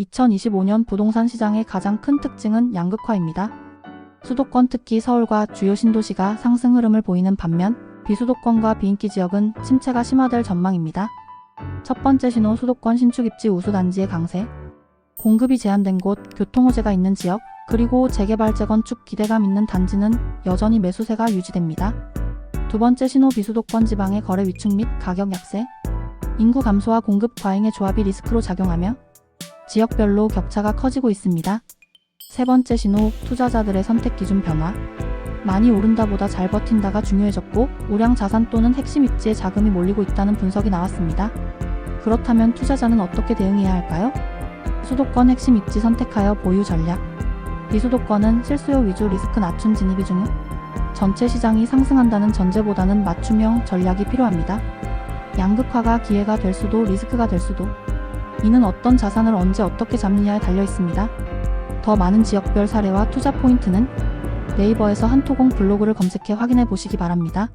2025년 부동산 시장의 가장 큰 특징은 양극화입니다. 수도권 특히 서울과 주요 신도시가 상승 흐름을 보이는 반면 비수도권과 비인기 지역은 침체가 심화될 전망입니다. 첫 번째 신호 수도권 신축 입지 우수 단지의 강세. 공급이 제한된 곳, 교통 호재가 있는 지역, 그리고 재개발 재건축 기대감 있는 단지는 여전히 매수세가 유지됩니다. 두 번째 신호 비수도권 지방의 거래 위축 및 가격 약세. 인구 감소와 공급 과잉의 조합이 리스크로 작용하며 지역별로 격차가 커지고 있습니다. 세 번째 신호 투자자들의 선택 기준 변화. 많이 오른다보다 잘 버틴다가 중요해졌고 우량 자산 또는 핵심 입지에 자금이 몰리고 있다는 분석이 나왔습니다. 그렇다면 투자자는 어떻게 대응해야 할까요? 수도권 핵심 입지 선택하여 보유 전략. 비수도권은 실수요 위주 리스크 낮춘 진입이 중요. 전체 시장이 상승한다는 전제보다는 맞춤형 전략이 필요합니다. 양극화가 기회가 될 수도 리스크가 될 수도. 이는 어떤 자산을 언제 어떻게 잡느냐에 달려 있습니다. 더 많은 지역별 사례와 투자 포인트는 네이버에서 한토공 블로그를 검색해 확인해 보시기 바랍니다.